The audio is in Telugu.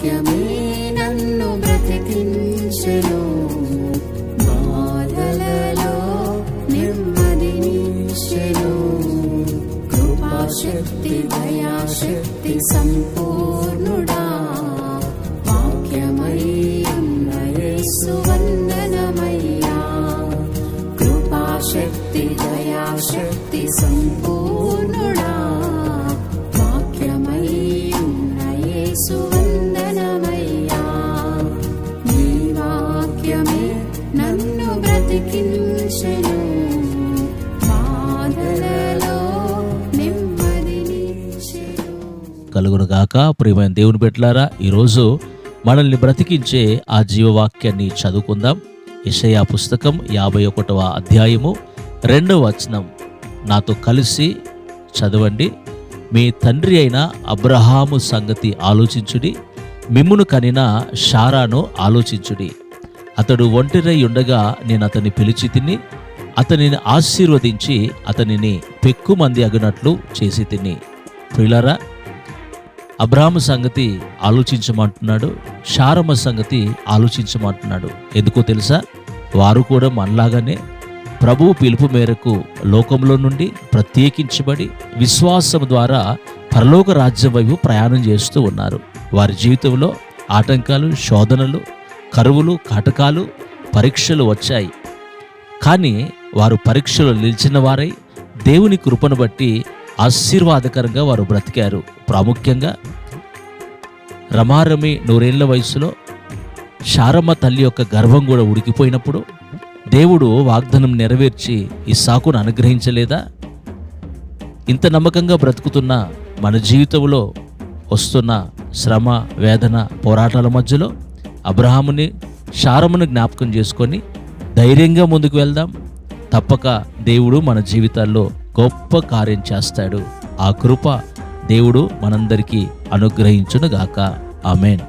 వాక్యమే నన్ను బ్రతికించెను. బాధలలో నెమ్మదినిచ్చెను కృపాశక్తి దయాశక్తి సంపూర్ణుడా. వాక్యమై యేసు వందనమయ్యా. కృపాశక్తి దయాశక్తి సంపూర్ణుడా. బ్రతికించెను కలుగునుగాక ప్రియమైన దేవుని బిడ్డలారా ఈరోజు మనల్ని బ్రతికించే ఆ జీవవాక్యాన్ని చదువుకుందాం. ఇషయా పుస్తకం యాభై ఒకటవ అధ్యాయము రెండవ వచనం. నాతో కలిసి చదవండి. మీ తండ్రి అయిన అబ్రహాము సంగతి ఆలోచించుడి. మిమ్మును కనిన షారాను ఆలోచించుడి. అతడు ఒంటరై ఉండగా నేను అతన్ని పిలిచి తిని అతనిని ఆశీర్వదించి అతనిని పెక్కుమంది అగినట్లు చేసి తిని. ప్రిలరా అబ్రాహ్మ సంగతి ఆలోచించమంటున్నాడు శారమ్మ సంగతి ఆలోచించమంటున్నాడు. ఎందుకో తెలుసా? వారు కూడా మనలాగానే ప్రభువు పిలుపు మేరకు లోకంలో నుండి ప్రత్యేకించబడి విశ్వాసం ద్వారా పరలోక రాజ్యం వైపు ప్రయాణం చేస్తూ ఉన్నారు. వారి జీవితంలో ఆటంకాలు శోధనలు కరువులు కాటకాలు పరీక్షలు వచ్చాయి. కానీ వారు పరీక్షలు నిలిచిన వారై దేవుని కృపను బట్టి ఆశీర్వాదకరంగా వారు బ్రతికారు. ప్రాముఖ్యంగా రమారమి నూరేళ్ళ వయసులో శారమ్మ తల్లి యొక్క గర్భం కూడా ఉడికిపోయినప్పుడు దేవుడు వాగ్దానం నెరవేర్చి ఈ సాకును అనుగ్రహించలేదా? ఇంత నమ్మకంగా బ్రతుకుతున్న మన జీవితంలో వస్తున్న శ్రమ వేదన పోరాటాల మధ్యలో అబ్రహాముని శారమును జ్ఞాపకం చేసుకొని ధైర్యంగా ముందుకు వెళ్దాం. తప్పక దేవుడు మన జీవితాల్లో గొప్ప కార్యం చేస్తాడు. ఆ కృప దేవుడు మనందరికీ అనుగ్రహించునుగాక. ఆమెన్.